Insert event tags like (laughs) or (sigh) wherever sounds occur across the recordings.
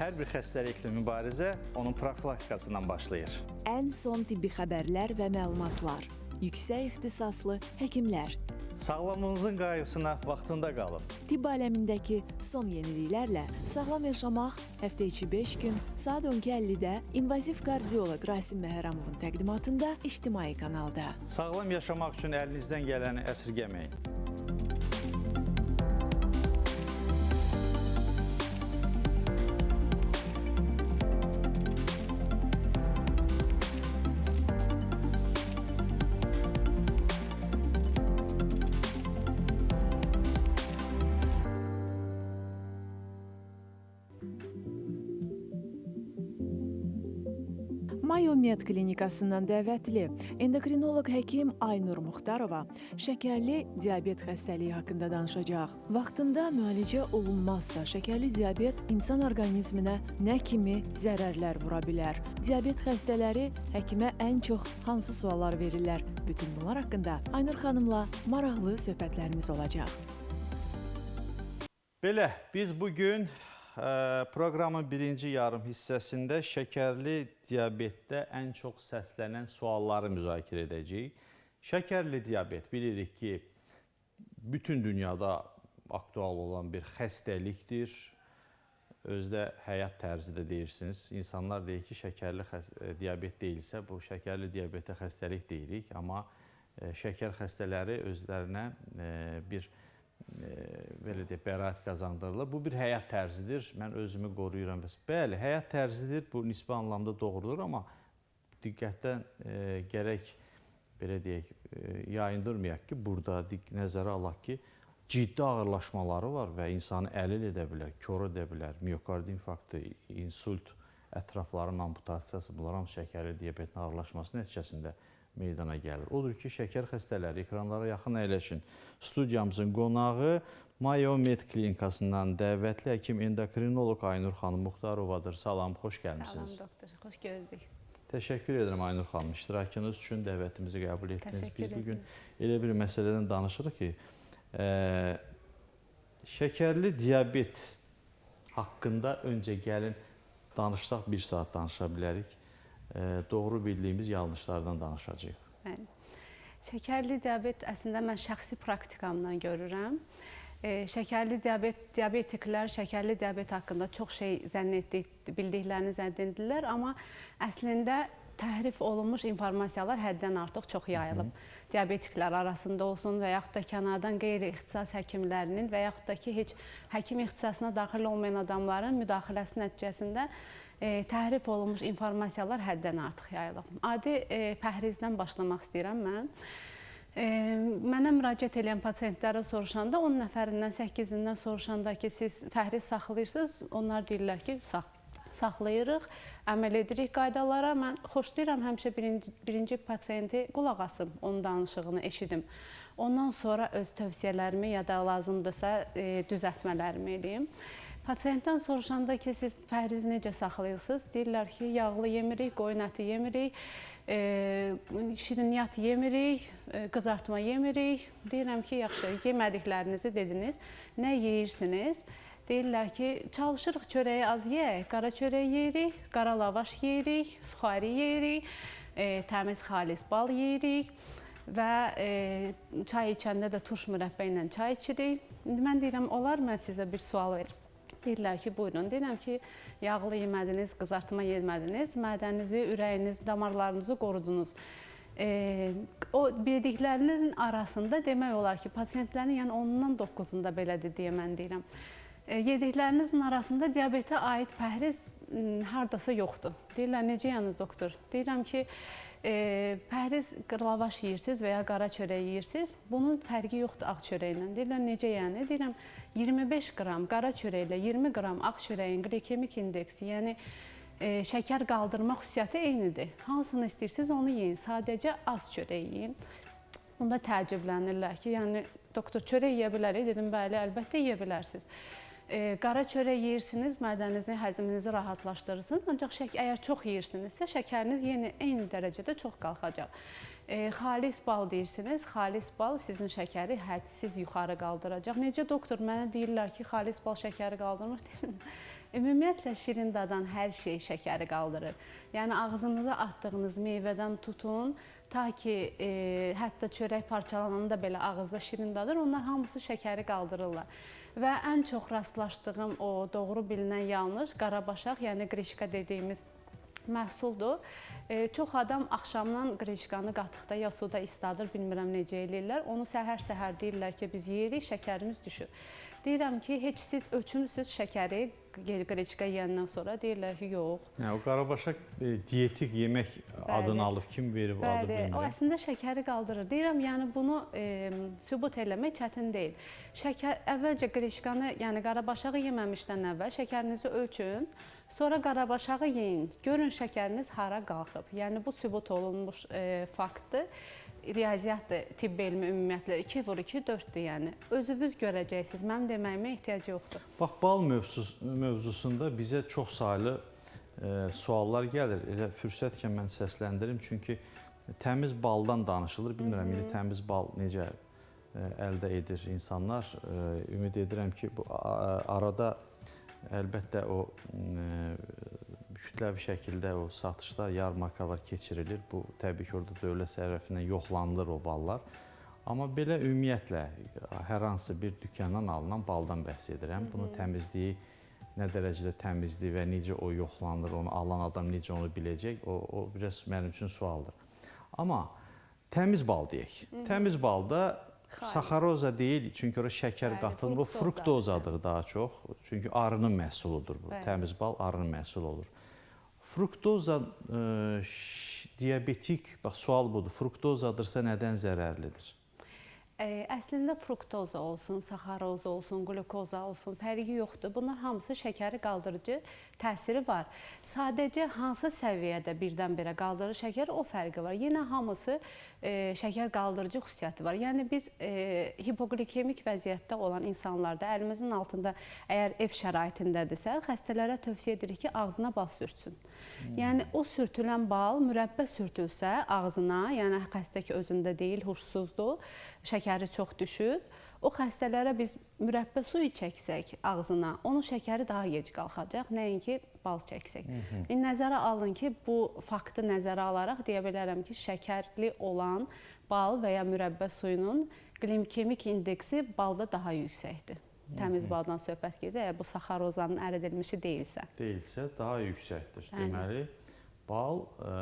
Hər bir xəstəliklə mübarizə onun profilaktikasından başlayır. Ən son tibbi xəbərlər və məlumatlar. Yüksək ixtisaslı həkimlər. Sağlamlığınızın qayğısına vaxtında qalın. Tibb aləmindəki son yeniliklərlə sağlam yaşamaq həftə içi 5 gün saat 12:50-də invaziv kardioloq Rasim Məhərrəmovun təqdimatında İctimai kanalda. Sağlam yaşamaq üçün əlinizdən gələni əsirgəməyin. Mayo Med klinikasından dəvətli endokrinoloq həkim Aynur Muxtarova şəkərli diabet xəstəliyi haqqında danışacaq. Vaxtında müalicə olunmazsa şəkərli diabet insan orqanizminə nə kimi zərərlər vura bilər? Diabet xəstələri həkimə ən çox hansı suallar verirlər? Bütün bunlar haqqında Aynur xanımla maraqlı söhbətlərimiz olacaq. Belə, biz bu gün proqramın birinci yarım hissəsində şəkərli diabetdə ən çox səslənən sualları müzakirə edəcəyik. Şəkərli diabet bilirik ki, bütün dünyada aktual olan bir xəstəlikdir. Özdə həyat tərzi də deyirsiniz. İnsanlar deyir ki, şəkərli ə, diabet deyilsə, bu şəkərli diabetə xəstəlik deyirik, amma ə, şəkər xəstələri özlərinə ə, bir e, belə deyək, bəraət qazandırırlar. Bu bir həyat tərzidir. Mən özümü qoruyuram bəs. Bəli, həyat tərzidir. Bu nisbi anlamda doğrudur, amma diqqətdən e, gərək belə deyək, e, yayındırmayaq ki, burada nəzərə alaq ki, ciddi ağırlaşmaları var və insanı əlil edə bilər, kor edə bilər, miokard infarktı, insult, ətrafların amputasiyası, bunlar hamısı şəkərli diabetin ağırlaşması nəticəsində meydana gəlir. Odur ki, şəkər xəstələri ekranlara yaxın əyləşin. Studiyamızın qonağı Mayo Med klinikasından dəvətli həkim endokrinoloq Aynur xanım Muxtarovadır. Salam, xoş Salam gəlmisiniz. doktor, xoş gördük. Təşəkkür edirəm Aynur xanım iştirakınız üçün, dəvətimizi qəbul etdiniz. Təşəkkür Biz bu gün elə bir məsələdən danışırıq ki, ə, şəkərli diabet haqqında öncə gəlin danışsaq bir saat danışa bilərik. Doğru bildiyimiz yanlışlardan danışacağıq. Bəli. Şəkərli diabet əslində mən şəxsi praktikamdan görürəm. E, şəkərli diabet diabetiklər şəkərli diabet haqqında çox şey zənn etdik, bildiklərini zənn edirlər, amma əslində təhrif olunmuş informasiyalar həddən artıq çox yayılıb. Diabetiklər arasında olsun və yaxud da kənardan qeyri-ixtisas həkimlərinin və yaxud da ki, heç həkim ixtisasına daxil olmayan adamların müdaxiləsi nəticəsində e, təhrif olunmuş informasiyalar həddən artıq yayılıb. Adi e, pəhrizdən başlamaq istəyirəm mən. E, mənə müraciət edən pasientlərə soruşanda 10 nəfərindən 8-indən soruşanda ki, siz fəhriz saxlayırsınız, onlar deyirlər ki, sax saxlayırıq, əməl edirik qaydalara. Mən xoşlayıram həmişə birinci, birinci pasiyenti qulaq asım, onun danışığını eşidim. Ondan sonra öz tövsiyələrimi ya da lazımdırsa e, düzəltmələrimi eləyim. Pasiyentdən soruşanda ki, siz pəhrizi necə saxlayırsınız? Deyirlər ki, yağlı yemirik, qoyun əti yemirik, e, şirniyyat yemirik, e, qızartma yemirik. Deyirəm ki, yaxşı, yemədiklərinizi dediniz. Nə yeyirsiniz? Deyirlər ki, çalışırıq çörəyi az yeyək, qara çörək yeyirik, qara lavaş yeyirik, suxari yeyirik, e, təmiz xalis bal yeyirik və e, çay içəndə də turş mürəbbə ilə çay içirik. İndi mən deyirəm, olar mən sizə bir sual verim. Deyirlər ki, buyurun. Deyirəm ki, yağlı yemədiniz, qızartma yemədiniz, mədənizi, ürəyinizi, damarlarınızı qorudunuz. E, o bildiklərinizin arasında demək olar ki, pasiyentlərin yəni 10-dan 9-unda belədir deyə mən deyirəm. E, yediklərinizin arasında diabetə aid pəhriz hardasa yoxdur. Deyirlər necə yəni doktor? Deyirəm ki, e, pəhriz lavaş yeyirsiniz və ya qara çörək yeyirsiniz. Bunun fərqi yoxdur ağ çörəklə. Deyirlər necə yəni? Deyirəm 25 qram qara çörəklə 20 qram ağ çörəyin glikemik indeksi, yəni e, şəkər qaldırma xüsusiyyəti eynidir. Hansını istəyirsiniz onu yeyin. Sadəcə az çörək yeyin. Bunda təəccüblənirlər ki, yəni doktor çörək yeyə bilərik? Dedim, bəli, əlbəttə yeyə bilərsiniz. E, qara çörək yeyirsiniz, mədənizi, həzminizi rahatlaşdırırsınız. Ancaq şək əgər çox yeyirsinizsə, şəkəriniz yenə eyni dərəcədə çox qalxacaq. E, xalis bal deyirsiniz, xalis bal sizin şəkəri hədsiz yuxarı qaldıracaq. Necə doktor mənə deyirlər ki, xalis bal şəkəri qaldırmır. (laughs) Ümumiyyətlə şirin dadan hər şey şəkəri qaldırır. Yəni ağzınıza atdığınız meyvədən tutun, ta ki e, hətta çörək parçalananda belə ağızda şirin dadır, onlar hamısı şəkəri qaldırırlar. Və ən çox rastlaşdığım o doğru bilinən yanlış qarabaşaq, yəni qrişka dediyimiz məhsuldur. E, çox adam axşamdan qreçkanı qatıqda ya suda isladır, bilmirəm necə eləyirlər. Onu səhər-səhər deyirlər ki, biz yeyirik, şəkərimiz düşür. Deyirəm ki, heç siz ölçmüsüz şəkəri qreçka yeyəndən sonra deyirlər ki, yox. Yəni o qarabaşaq e, dietik yemək adını alıb kim verib adı Bəli, o bilmirəm. əslində şəkəri qaldırır. Deyirəm, yəni bunu e, sübut eləmək çətin deyil. Şəkər əvvəlcə qreçkanı, yəni qarabaşağı yeməmişdən əvvəl şəkərinizi ölçün, sonra qarabaşağı yeyin. Görün şəkəriniz hara qalxıb. Yəni bu sübut olunmuş e, faktdır. Riyaziyyatdır, tibb elmi ümumiyyətlə 2 vur 2 4-dür, yəni. Özünüz görəcəksiniz. Mənim deməyimə ehtiyac yoxdur. Bax bal mövzus mövzusunda bizə çox saylı e, suallar gəlir. Elə fürsətkən mən səsləndirim çünki təmiz baldan danışılır. Bilmirəm indi təmiz bal necə e, əldə edir insanlar. E, ümid edirəm ki, bu arada əlbəttə o e, kütləvi şəkildə o satışlar, yarmarkalar keçirilir. Bu təbii ki, orada dövlət tərəfindən yoxlanılır o ballar. Amma belə ümumiyyətlə hər hansı bir dükandan alınan baldan bəhs edirəm. Bunun təmizliyi nə dərəcədə təmizdir və necə o yoxlanılır, onu alan adam necə onu biləcək, o o biraz mənim üçün sualdır. Amma təmiz bal deyək. Təmiz balda Xayır. saxaroza deyil, çünki ora şəkər qatılmır, o fruktoza. fruktozadır daha çox. Çünki arının məhsuludur bu. Bəli. Təmiz bal arının məhsulu olur. Fruktoza e, diabetik, bax sual budur. Fruktozadırsa nədən zərərlidir? Əslində fruktoza olsun, saxaroza olsun, qlukoza olsun, fərqi yoxdur. Bunlar hamısı şəkəri qaldırıcı təsiri var. Sadəcə hansı səviyyədə birdən-birə qaldırır şəkər, o fərqi var. Yenə hamısı e, şəkər qaldırıcı xüsusiyyəti var. Yəni biz e, hipoglikemik vəziyyətdə olan insanlarda əlimizin altında əgər ev şəraitindədirsə, xəstələrə tövsiyə edirik ki, ağzına bal sürtsün. Yəni o sürtülən bal mürəbbə sürtülsə ağzına, yəni xəstə ki özündə deyil, huşsuzdur, şəkəri çox düşüb, o xəstələrə biz mürəbbə suyu çəksək ağzına, onun şəkəri daha gec qalxacaq, nəinki bal çəksək. İndi nəzərə alın ki, bu faktı nəzərə alaraq deyə bilərəm ki, şəkərli olan bal və ya mürəbbə suyunun glikemik indeksi balda daha yüksəkdir. Təmiz baldan söhbət gedir, əgər bu saxarozanın əridilmişi deyilsə. Deyilsə daha yüksəkdir. Deməli bal ə,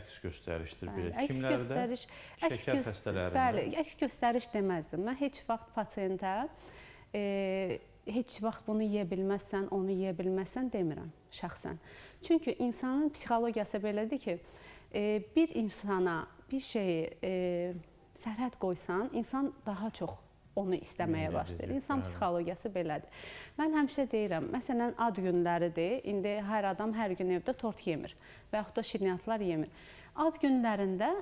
əks göstərişdir Bəli, belə. əks Kimlərdə? göstəriş, əks Şəkər gös- xəstələrində. Bəli, əks göstəriş deməzdim. Mən heç vaxt pasiyentə e, heç vaxt bunu yeyə bilməzsən, onu yeyə bilməzsən demirəm şəxsən. Çünki insanın psixologiyası belədir ki, e, bir insana bir şeyi e, sərhəd qoysan, insan daha çox onu istəməyə başlayır. İnsan psixologiyası belədir. Mən həmişə deyirəm, məsələn, ad günləridir. İndi hər adam hər gün evdə tort yemir və yaxud da şirniyyatlar yemir. Ad günlərində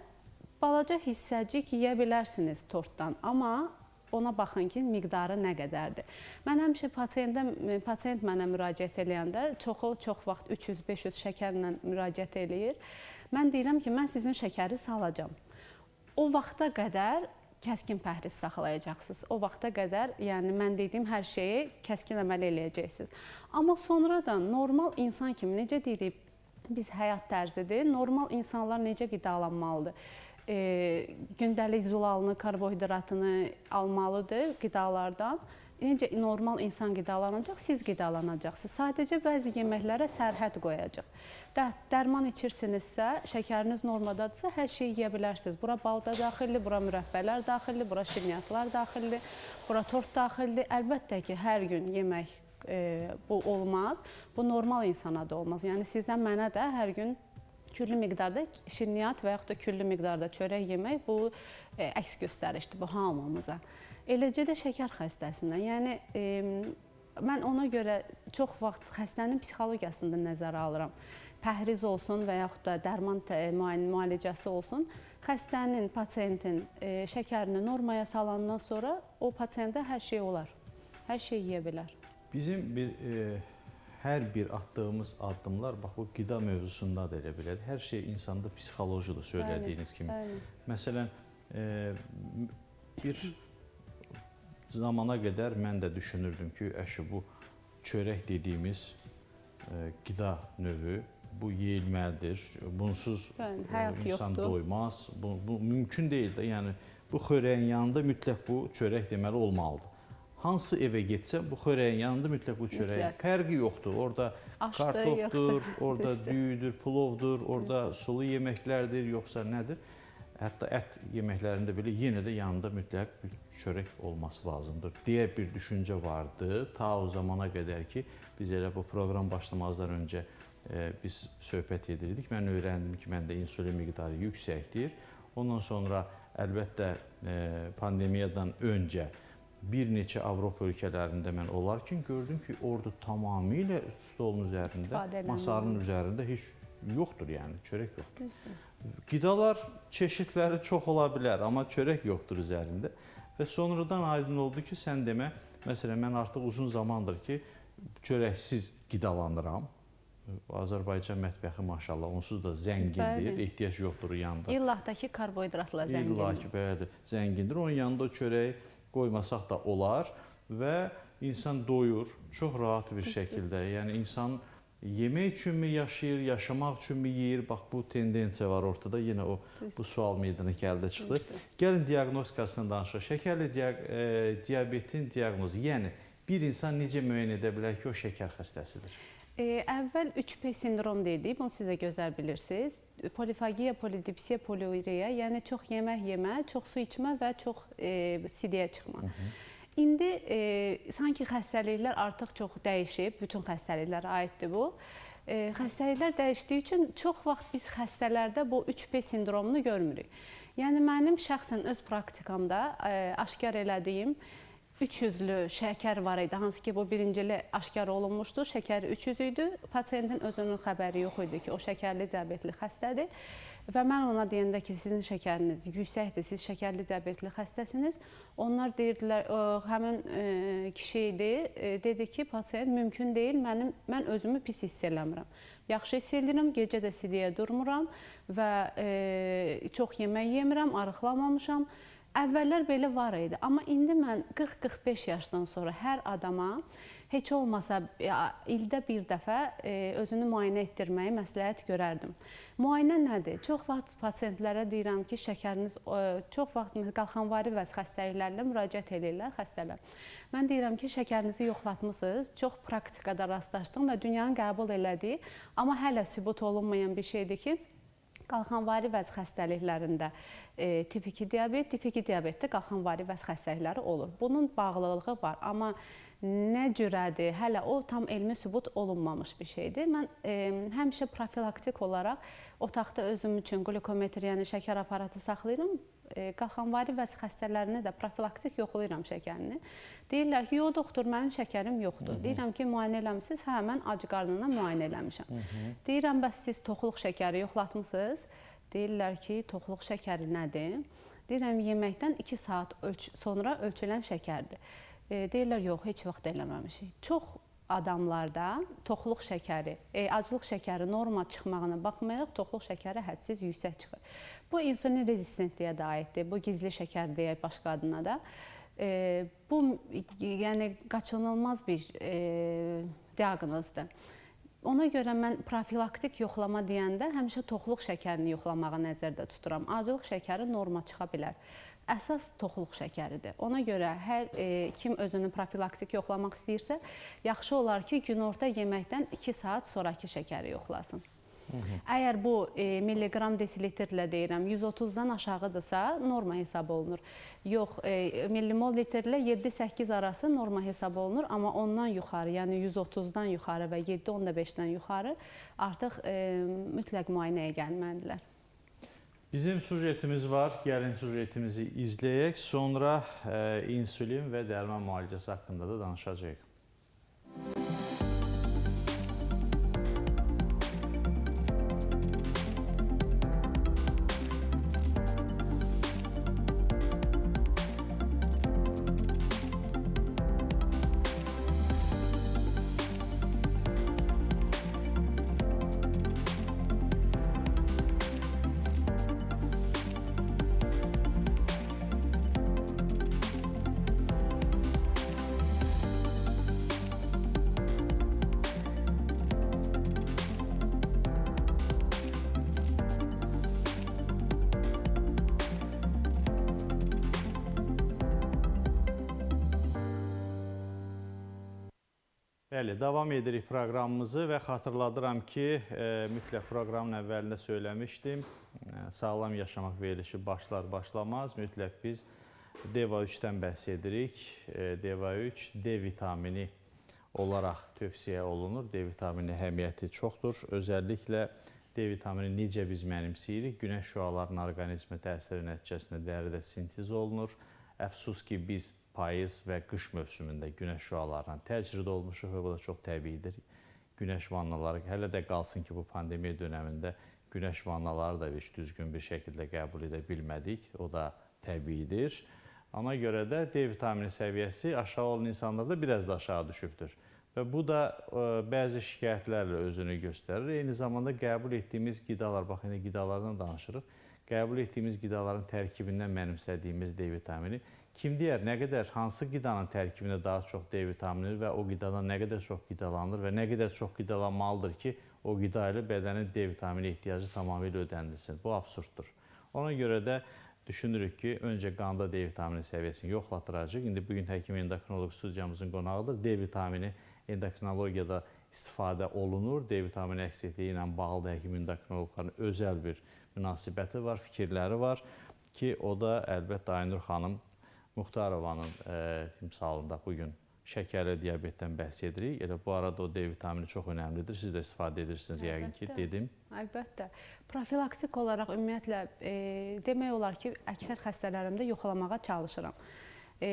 balaca hissəcik yeyə bilərsiniz tortdan, amma ona baxın ki, miqdarı nə qədərdir. Mən həmişə pasiyentə pasiyent mənə müraciət eləyəndə çoxu çox vaxt 300-500 şəkərlə müraciət eləyir. Mən deyirəm ki, mən sizin şəkəri salacağam. O vaxta qədər kəskin pəhriz saxlayacaqsınız. O vaxta qədər, yəni mən dediyim hər şeyi kəskin əməl eləyəcəksiniz. Amma sonradan normal insan kimi necə deyirik, biz həyat tərzidir. Normal insanlar necə qidalanmalıdır? E, gündəlik zulalını, karbohidratını almalıdır qidalardan. Necə normal insan qidalanacaq, siz qidalanacaqsınız. Sadəcə bəzi yeməklərə sərhəd qoyacaq. Də, dərman içirsinizsə, şəkəriniz normadadırsa, hər şeyi yeyə bilərsiniz. Bura bal da daxildir, bura mürəbbələr daxildir, bura şirniyyatlar daxildir, bura tort daxildir. Əlbəttə ki, hər gün yemək e, bu olmaz. Bu normal insana da olmaz. Yəni sizdən mənə də hər gün küllü miqdarda şirniyyat və yaxud da küllü miqdarda çörək yemək bu e, əks göstərişdir bu hamımıza. Eləcə də şəkər xəstəsindən. Yəni e, mən ona görə çox vaxt xəstənin psixologiyasını da nəzərə alıram. Pəhriz olsun və yaxud da dərman müalicəsi olsun. Xəstənin, pasiyentin e, şəkərini normaya salandan sonra o pasiyentə hər şey olar. Hər şey yeyə bilər. Bizim bir e, hər bir atdığımız addımlar bax bu qida mövzusunda da elə belədir. Hər şey insanda psixolojiyadır söylədiyiniz kimi. Bəli. Məsələn, e, bir zamana qədər mən də düşünürdüm ki, əşi bu çörək dediyimiz e, qida növü. Bu yeyilməlidir. Bunsuz Bəli, e, həyat insan yoxdur. doymaz. Bu, bu mümkün deyil də. Yəni bu xörəyin yanında mütləq bu çörək deməli olmalıdır. Hansı evə getsə bu xörəyin yanında mütləq bu çörək. Mütləq. Fərqi yoxdur. Orda Aşdır, kartofdur, yoxsa orada (laughs) düyüdür, plovdur, orada sulu yeməklərdir, yoxsa nədir? Hətta ət yeməklərində belə yenə də yanında mütləq bir çörək olması lazımdır deyə bir düşüncə vardı. Ta o zamana qədər ki, biz elə bu proqram başlamazdan öncə e, biz söhbət edirdik. Mən öyrəndim ki, məndə insulin miqdarı yüksəkdir. Ondan sonra əlbəttə e, pandemiyadan öncə bir neçə Avropa ölkələrində mən olarkən gördüm ki, orada tamamilə stolun üzərində, masanın üzərində heç yoxdur, yəni çörək yoxdur. Düzdür. Qidalar çeşidləri çox ola bilər, amma çörək yoxdur üzərində. Və sonradan aydın oldu ki, sən demə, məsələn mən artıq uzun zamandır ki, çörəksiz qidalanıram. Azərbaycan mətbəxi maşallah onsuz da zəngindir, Bəli. ehtiyac yoxdur yanında. İllahdakı karbohidratla zəngin. İlla ki, bəli, zəngindir. Onun yanında çörək qoymasaq da olar və insan doyur çox rahat bir şəkildə. Yəni insan yemək üçünmü yaşayır, yaşamaq üçünmü yeyir? Bax bu tendensiya var ortada. Yenə o bu sual meydana gəldi çıxdı. Gəlin diaqnostikasından danışaq. Şəkərli diaq e, diabetin diaqnozu, yəni bir insan necə müəyyən edə bilər ki, o şəkər xəstəsidir? E, əvvəl 3P sindrom dedik, bunu siz də gözəl bilirsiniz. Polifagiya, polidipsiya, poliuriya, yəni çox yemək yemə, çox su içmə və çox e, sidiyə çıxma. İndi e, sanki xəstəliklər artıq çox dəyişib, bütün xəstəliklərə aiddir bu. E, xəstəliklər dəyişdiyi üçün çox vaxt biz xəstələrdə bu 3P sindromunu görmürük. Yəni mənim şəxsən öz praktikamda e, aşkar elədiyim 300-lü şəkər var idi. Hansı ki bu birincili aşkar olunmuşdu. Şəkəri 300 idi. Pasiyentin özünün xəbəri yox idi ki, o şəkərli diabetli xəstədir. Və mən ona deyəndə ki, sizin şəkəriniz yüksəkdir, siz şəkərli diabetli xəstəsiniz. Onlar deyirdilər, "Ə, həmin ə, kişi idi, ə, dedi ki, pasiyent mümkün deyil, mənim mən özümü pis hiss eləmirəm. Yaxşı hiss edirəm, gecə də sidiyə durmuram və ə, çox yemək yemirəm, arıqlamamışam. Əvvəllər belə var idi, amma indi mən 40-45 yaşdan sonra hər adama heç olmasa ya, ildə bir dəfə e, özünü müayinə etdirməyi məsləhət görərdim. Müayinə nədir? Çox vaxt pasientlərə deyirəm ki, şəkəriniz e, çox vaxt qalxanvari vəz xəstəliklərlə müraciət edirlər xəstələr. Mən deyirəm ki, şəkərinizi yoxlatmısınız. Çox praktikada rastlaşdım və dünyanın qəbul elədiyi, amma hələ sübut olunmayan bir şeydir ki, qalxanvari vəz xəstəliklərində e, tip 2 diabet, tip 2 diabetdə qalxanvari vəz xəstəlikləri olur. Bunun bağlılığı var, amma nə cürədir, hələ o tam elmi sübut olunmamış bir şeydir. Mən e, həmişə profilaktik olaraq otaqda özüm üçün qlikometr, yəni şəkər aparatı saxlayıram. E, qalxanvari vəz xəstələrini də profilaktik yoxlayıram şəkərini. Deyirlər ki, yox doktor, mənim şəkərim yoxdur. Deyirəm ki, müayinə eləmisiniz? Hə, mən ac qarnına müayinə eləmişəm. Deyirəm, bəs siz toxluq şəkəri yoxlatmısınız? Deyirlər ki, toxluq şəkəri nədir? Deyirəm, yeməkdən 2 saat ölç sonra ölçülən şəkərdir. E, deyirlər, yox, heç vaxt eləməmişik. Çox adamlarda toxluq şəkəri, e, aclıq şəkəri norma çıxmağına baxmayaraq toxluq şəkəri hədsiz yüksək çıxır. Bu insulin rezistentliyə də aiddir. Bu gizli şəkər deyək başqa adına da. E, bu yəni qaçınılmaz bir e, diaqnozdur. Ona görə mən profilaktik yoxlama deyəndə həmişə toxluq şəkərini yoxlamağı nəzərdə tuturam. Aclıq şəkəri norma çıxa bilər. Əsas toxluq şəkəridir. Ona görə hər e, kim özünü profilaktik yoxlamaq istəyirsə, yaxşı olar ki, günorta yeməkdən 2 saat sonrakı şəkəri yoxlasın. Əgər bu e, milliqram desilitrlə deyirəm, 130-dan aşağıdırsa norma hesab olunur. Yox, e, millimol litrlə 7-8 arası norma hesab olunur, amma ondan yuxarı, yəni 130-dan yuxarı və 7-15-dən yuxarı artıq e, mütləq müayinəyə gəlməlidirlər. Bizim sujetimiz var. Gəlin sujetimizi izləyək. Sonra e, insulin və dərman müalicəsi haqqında da danışacağıq. Bəli, davam edirik proqramımızı və xatırladıram ki, e, mütləq proqramın əvvəlində söyləmişdim. E, sağlam yaşamaq verilişi başlar başlamaz mütləq biz DEVA 3-dən bəhs edirik. E, DEVA 3 D vitamini olaraq tövsiyə olunur. D vitamini əhəmiyyəti çoxdur. Özəlliklə D vitamini necə biz mənimsəyirik? Günəş şüalarının orqanizmə təsiri nəticəsində dəridə sintez olunur. Əfsus ki, biz payız və qış mövsümündə günəş şüalarından təcrid olmuşuq və bu da çox təbiidir. Günəş vannaları hələ də qalsın ki, bu pandemiya dövründə günəş vannaları da heç düzgün bir şəkildə qəbul edə bilmədik. O da təbiidir. Ona görə də D vitamini səviyyəsi aşağı olan insanlarda biraz da aşağı düşübdür. Və bu da ə, bəzi şikayətlərlə özünü göstərir. Eyni zamanda qəbul etdiyimiz qidalar, bax indi qidalardan danışırıq. Qəbul etdiyimiz qidaların tərkibindən mənimsədiyimiz D vitamini kim deyər nə qədər hansı qidanın tərkibində daha çox D vitamini və o qidadan nə qədər çox qidalanır və nə qədər çox qidalanmalıdır ki, o qida ilə bədənin D vitamini ehtiyacı tamamilə ödənilsin. Bu absurddur. Ona görə də düşünürük ki, öncə qanda D vitamini səviyyəsini yoxlatdıracağıq. İndi bu gün həkim endokrinoloq studiyamızın qonağıdır. D vitamini endokrinologiyada istifadə olunur. D vitamini əksikliyi ilə bağlı da həkim endokrinoloqların özəl bir münasibəti var, fikirləri var ki, o da əlbəttə Aynur xanım Muxtarovanın e, timsalında bu gün şəkərli diabetdən bəhs edirik. Elə bu arada o D vitamini çox önəmlidir. Siz də istifadə edirsiniz yəqin ki, Əlbəttə. dedim. Əlbəttə. Profilaktik olaraq ümumiyyətlə e, demək olar ki, əksər xəstələrimdə yoxlamağa çalışıram. E,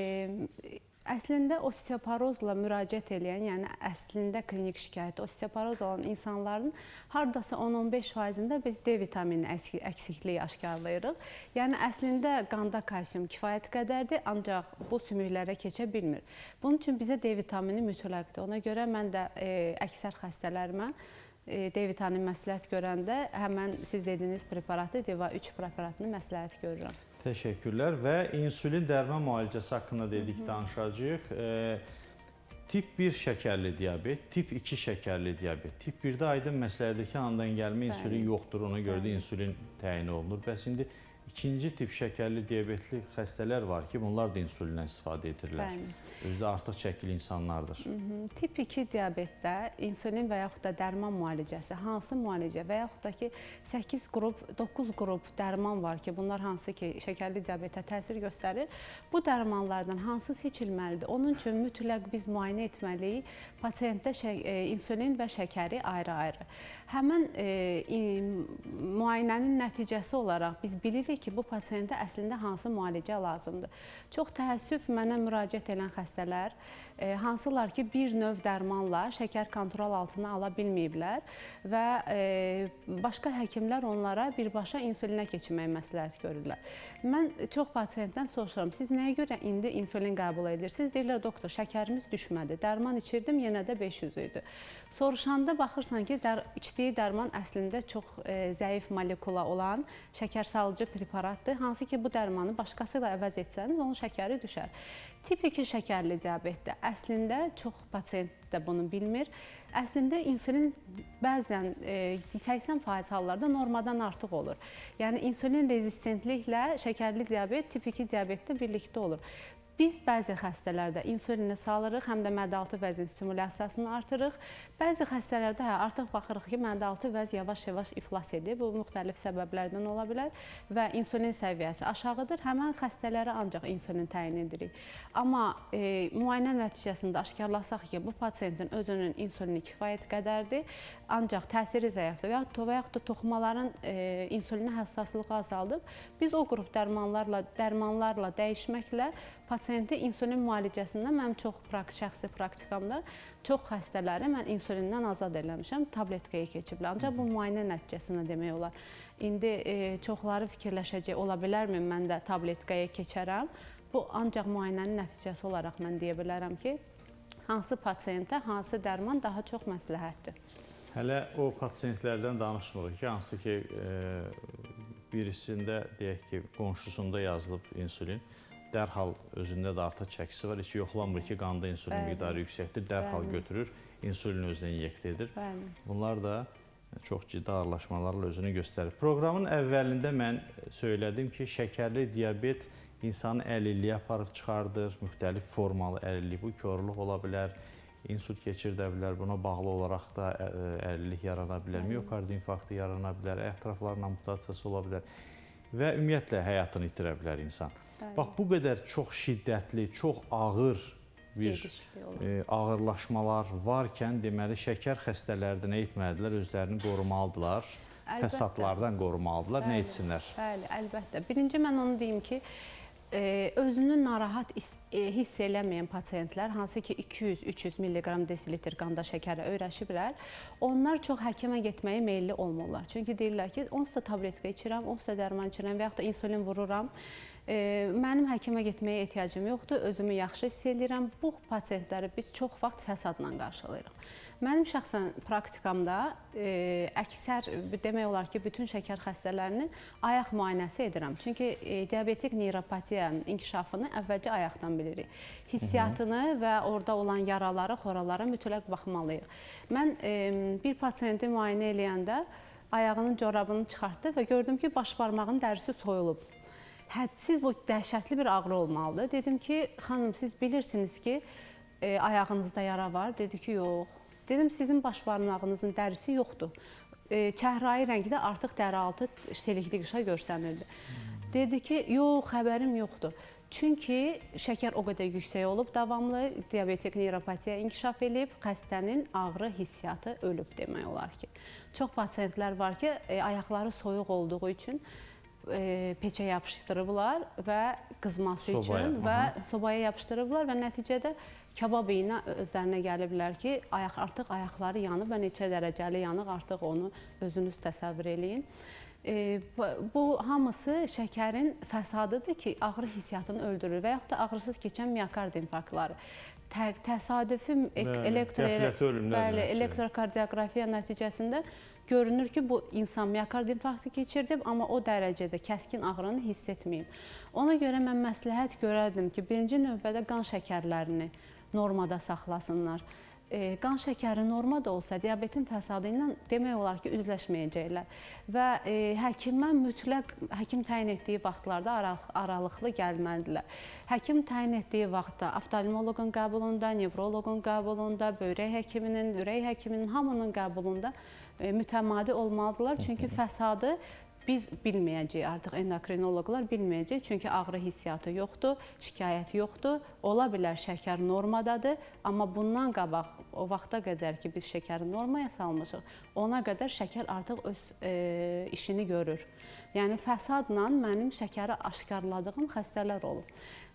əslində osteoporozla müraciət edən, yəni əslində klinik şikayəti osteoporoz olan insanların hardasa 10-15%-də biz D vitamini əksik- əksikliyi aşkarlayırıq. Yəni əslində qanda kalsium kifayət qədərdir, ancaq bu sümüklərə keçə bilmir. Bunun üçün bizə D vitamini mütləqdir. Ona görə mən də e, əksər xəstələrimə e, D vitamini məsləhət görəndə həmən siz dediyiniz preparatı Deva 3 preparatını məsləhət görürəm. Təşəkkürlər və insulin dərman müalicəsi haqqında dedik, danışacağıq. E, tip 1 şəkərli diabet, tip 2 şəkərli diabet. Tip 1-də aydın məsələdir ki, andan gəlmə insulin yoxdur, ona görə də Bəli. insulin təyin olunur. Bəs indi ikinci tip şəkərli diabetli xəstələr var ki, bunlar da insulindən istifadə edirlər. Bəli. Özü də artıq çəkili insanlardır. Mhm. Tip 2 diabetdə insulin və yaxud da dərman müalicəsi, hansı müalicə və yaxud da ki 8 qrup, 9 qrup dərman var ki, bunlar hansı ki şəkərli diabetə təsir göstərir. Bu dərmanlardan hansı seçilməlidir? Onun üçün mütləq biz müayinə etməliyik pasientdə şə, e, insulin və şəkəri ayrı-ayrı. Həmin e, in- müayinənin nəticəsi olaraq biz bilirik ki, bu pasientə əslində hansı müalicə lazımdır. Çox təəssüf mənə müraciət edən xəstələr e, hansılar ki, bir növ dərmanla şəkər kontrol altına ala bilməyiblər və e, başqa həkimlər onlara birbaşa insulinə keçməyi məsləhət görürlər. Mən çox pasientdən soruşuram, siz nəyə görə indi insulin qəbul edirsiniz? Deyirlər, doktor, şəkərimiz düşmədi. Dərman içirdim, yenə də 500 idi. Soruşanda baxırsan ki, dər, içdiyi dərman əslində çox e, zəif molekula olan şəkər salıcı preparatdır. Hansı ki, bu dərmanı başqası ilə əvəz etsəniz, onun şəkəri düşər. Tip 2 şəkərli diabetdə əslində çox pasient də bunu bilmir. Əslində insulin bəzən e, 80% hallarda normadan artıq olur. Yəni insulin rezistentliklə şəkərli diabet tip 2 diabetdə birlikdə olur. Biz bəzi xəstələrdə insulini salırıq, həm də mədə-altı vəzin stimulyasiyasını artırırıq. Bəzi xəstələrdə hə, artıq baxırıq ki, mədə-altı vəz yavaş-yavaş iflas edir. Bu müxtəlif səbəblərdən ola bilər və insulin səviyyəsi aşağıdır. Həmin xəstələrə ancaq insulin təyin edirik. Amma e, müayinə nəticəsində aşkarlasaq ki, bu pasientin özünün insulini kifayət qədərdir, ancaq təsiri zəifdir və yaxud və yaxud da toxumaların e, insulinə həssaslığı azaldıb, biz o qrup dərmanlarla dərmanlarla dəyişməklə pasienti insulin müalicəsində mənim çox prak şəxsi praktikamda çox xəstələri mən insulindən azad eləmişəm, tabletkaya keçiblər. Ancaq bu müayinə nəticəsində demək olar. İndi e, çoxları fikirləşəcək, ola bilərmi mən də tabletkaya keçərəm? Bu ancaq müayinənin nəticəsi olaraq mən deyə bilərəm ki, hansı pasiyentə hansı dərman daha çox məsləhətdir. Hələ o pasientlərdən danışmırıq ki, hansı ki e, birisində deyək ki, qonşusunda yazılıb insulin, dərhal özündə də artıq çəkisi var, heç yoxlanmır ki, qanda insulin Bəli. miqdarı yüksəkdir, dərhal Bəli. götürür, insulin özünə inyektə edir. Bəli. Bunlar da çox ciddi ağırlaşmalarla özünü göstərir. Proqramın əvvəlində mən söylədim ki, şəkərli diabet insanı əlilliyə aparıb çıxardır, müxtəlif formalı əlillik, bu korluq ola bilər, insult keçirdə bilər. Buna bağlı olaraq da əlillik yarana bilər, miokard infarktı yarana bilər, ayaq tərəflərinin amputasiyası ola bilər və ümumiyyətlə həyatını itirə bilər insan. Bəli. Bax bu qədər çox şiddətli, çox ağır bir e, ağırlaşmalar varkən deməli şəkər xəstələri də nə etməlidirlər? Özlərini qorumalıdırlar. Əlbəttə. Fəsadlardan qorumalıdırlar. Nə Bəli, etsinlər? Bəli, əlbəttə. Birinci mən onu deyim ki, özünü narahat e, hiss eləməyən pasientlər, hansı ki 200-300 mq desilitr qanda şəkərə öyrəşiblər, onlar çox həkimə getməyə meylli olmurlar. Çünki deyirlər ki, onsuz da tabletka içirəm, onsuz da dərman içirəm və yaxud da insulin vururam. Mənim həkimə getməyə ehtiyacım yoxdur, özümü yaxşı hiss edirəm. Bu pasientləri biz çox vaxt fəsadla qarşılayırıq. Mənim şəxsən praktikamda e, əksər demək olar ki, bütün şəkər xəstələrinin ayaq müayinəsi edirəm. Çünki e, diabetik neuropatiyanın inkişafını əvvəlcə ayaqdan bilirik. Hissiyatını və orada olan yaraları, xoralara mütləq baxmalıyıq. Mən e, bir pasiyenti müayinə eləyəndə ayağının corabını çıxartdı və gördüm ki, baş barmağının dərisi soyulub. Hədsiz bu dəhşətli bir ağrı olmalıdır. Dedim ki, xanım siz bilirsiniz ki, e, ayağınızda yara var. Dedi ki, yox. Dedim sizin baş barmağınızın dərisi yoxdur. E, çəhrayı rəngdə artıq dərialtı şelikli qışa görsənirdi. Dedi ki, yox, xəbərim yoxdur. Çünki şəkər o qədər yüksək olub, davamlı diabetik neuropatiya inkişaf eləyib, xəstənin ağrı hissiyatı ölüb demək olar ki. Çox pasientlər var ki, e, ayaqları soyuq olduğu üçün e, peçə yapışdırıblar və qızması Sobaya, üçün və sobaya yapışdırıblar və nəticədə kabab iynə özlərinə gəliblər ki, ayaq artıq ayaqları yanıb və neçə dərəcəli yanıq artıq onu özünüz təsəvvür eləyin. E, bu- hamısı şəkərin fəsadıdır ki, ağrı hissiyatını öldürür və yaxud da ağrısız keçən miokard infarktları. Tə, təsadüfi elektro bəli, nəticəsində. elektrokardioqrafiya nəticəsində görünür ki, bu insan miokard infarktı keçirdi, amma o dərəcədə kəskin ağrını hiss etməyib. Ona görə mən məsləhət görərdim ki, birinci növbədə qan şəkərlərini normada saxlasınlar. E, qan şəkəri normada olsa, diabetin fəsadı ilə demək olar ki, üzləşməyəcəklər və e, həkimə mütləq həkim təyin etdiyi vaxtlarda aralıq, aralıqlı gəlməlidirlər. Həkim təyin etdiyi vaxtda oftalmoloqun qəbulunda, nevroloqun qəbulunda, böyrək həkiminin, ürək həkiminin hamının qəbulunda e, mütəmadi olmalıdırlar. Çünki fəsadı biz bilməyəcəyik, artıq endokrinoloqlar bilməyəcək. Çünki ağrı hissiyatı yoxdur, şikayət yoxdur. Ola bilər şəkər normadadır, amma bundan qabaq o vaxta qədər ki biz şəkəri normaya salmışıq, ona qədər şəkər artıq öz e, işini görür. Yəni fəsadla mənim şəkəri aşkarladığım xəstələr olub.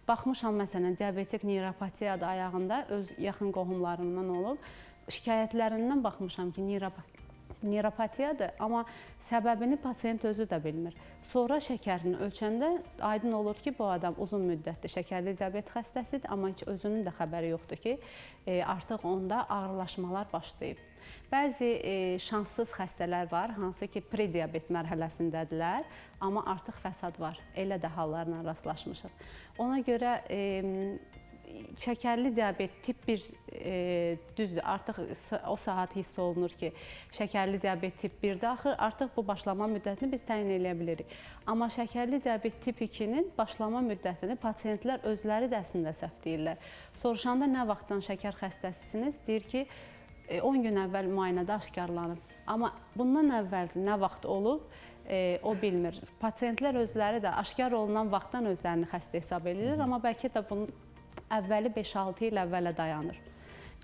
Baxmışam məsələn diabetik neuropatiyada ayağında öz yaxın qohumlarından olub. Şikayətlərindən baxmışam ki, neuropatiya neuropatiyadır, amma səbəbini pasiyent özü də bilmir. Sonra şəkərini ölçəndə aydın olur ki, bu adam uzun müddətli şəkərli diabet xəstəsidir, amma heç özünün də xəbəri yoxdur ki, e, artıq onda ağırlaşmalar başlayıb. Bəzi e, şanssız xəstələr var, hansı ki, prediabet mərhələsindədirlər, amma artıq fəsad var. Elə də hallarla rastlaşmışıq. Ona görə e, şəkərli diabet tip 1 e, düzdür. Artıq o saat hiss olunur ki, şəkərli diabet tip 1-də axır artıq bu başlama müddətini biz təyin edə bilirik. Amma şəkərli diabet tip 2-nin başlama müddətini pasiyentlər özləri də əslində səhv deyirlər. Soruşanda nə vaxtdan şəkər xəstəsisiniz? Deyir ki, e, 10 gün əvvəl müayinədə aşkarlanıb. Amma bundan əvvəl nə vaxt olub? E, o bilmir. Pasiyentlər özləri də aşkar olunan vaxtdan özlərini xəstə hesab edirlər, amma bəlkə də bunun əvvəli 5-6 il əvvələ dayanır.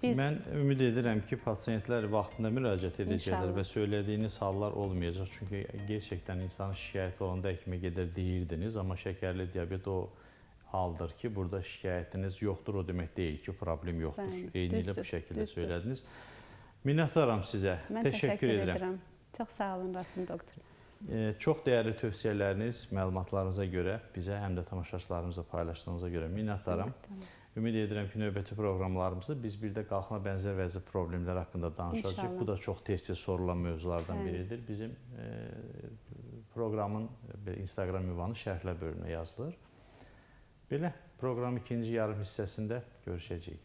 Biz Mən ümid edirəm ki, pasiyentlər vaxtında müraciət edəcəklər və söylədiyiniz hallar olmayacaq. Çünki gerçəkdən insan şikayət olanda həkimə gedər deyirdiniz, amma şəkərli diabet o haldır ki, burada şikayətiniz yoxdur, o demək deyil ki, problem yoxdur. Bəli, Eyni ilə bu şəkildə düzdür. söylədiniz. Minnətdaram sizə. mən təşəkkür, edirəm. edirəm. Çox sağ olun Rasim doktor. Çox dəyərli tövsiyələriniz, məlumatlarınıza görə, bizə həm də tamaşaçılarımızla paylaşdığınıza görə minnətdaram. Ümid edirəm ki, növbəti proqramlarımızda biz bir də qalxma bənzər vəzi problemlər haqqında danışacağıq. Bu da çox tez-tez sorulan mövzulardan Bəli. biridir. Bizim e, proqramın e, Instagram ünvanı şərhlər bölümünə yazılır. Belə proqram ikinci yarım hissəsində görüşəcəyik.